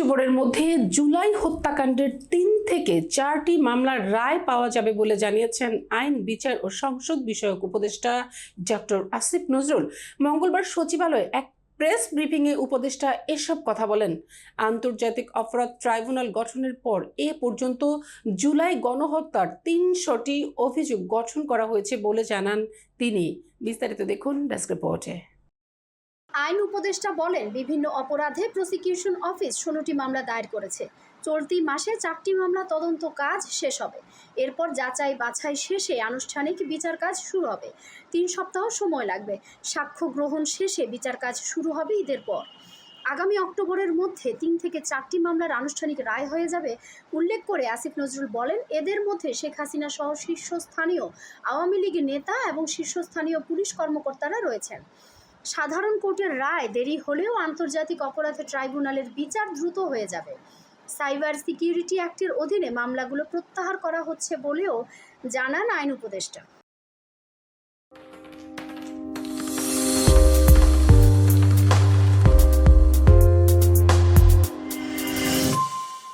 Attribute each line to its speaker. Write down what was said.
Speaker 1: অক্টোবরের মধ্যে জুলাই হত্যাকাণ্ডের তিন থেকে চারটি মামলার রায় পাওয়া যাবে বলে জানিয়েছেন আইন, বিচার ও সংসদ বিষয়ক উপদেষ্টা ডক্টর আসিফ নজরুল। মঙ্গলবার সচিবালয়ে এক প্রেস ব্রিফিংয়ে উপদেষ্টা এসব কথা বলেন। আন্তর্জাতিক অপরাধ ট্রাইব্যুনাল গঠনের পর এ পর্যন্ত জুলাই গণহত্যার তিনশোটি অভিযোগ গঠন করা হয়েছে বলে জানান তিনি। বিস্তারিত দেখুন ডেস্ক রিপোর্টে।
Speaker 2: আইন উপদেষ্টা বলেন, বিভিন্ন অপরাধে প্রসিকিউশন অফিস ষোলোটি মামলা দায়ের করেছে। চলতি মাসে চারটি মামলা তদন্ত কাজ শেষ হবে। এরপর যাচাই বাছাই শেষে আনুষ্ঠানিক বিচার কাজ শুরু হবে। তিন সপ্তাহ সময় লাগবে। সাক্ষ্য গ্রহণ শেষে বিচার কাজ শুরু হবে ঈদের পর। আগামী অক্টোবরের মধ্যে তিন থেকে চারটি মামলার আনুষ্ঠানিক রায় হয়ে যাবে, উল্লেখ করে আসিফ নজরুল বলেন, এদের মধ্যে শেখ হাসিনা সহ শীর্ষস্থানীয় আওয়ামী লীগের নেতা এবং শীর্ষস্থানীয় পুলিশ কর্মকর্তারা রয়েছেন। সাধারণ কোর্টের রায় দেরি হলেও আন্তর্জাতিক অপরাধ ট্রাইব্যুনালের বিচার দ্রুত হয়ে যাবে। সাইবার সিকিউরিটি অ্যাক্টের অধীনে মামলাগুলো প্রত্যাহার করা হচ্ছে বলেও জানান আইন উপদেষ্টা।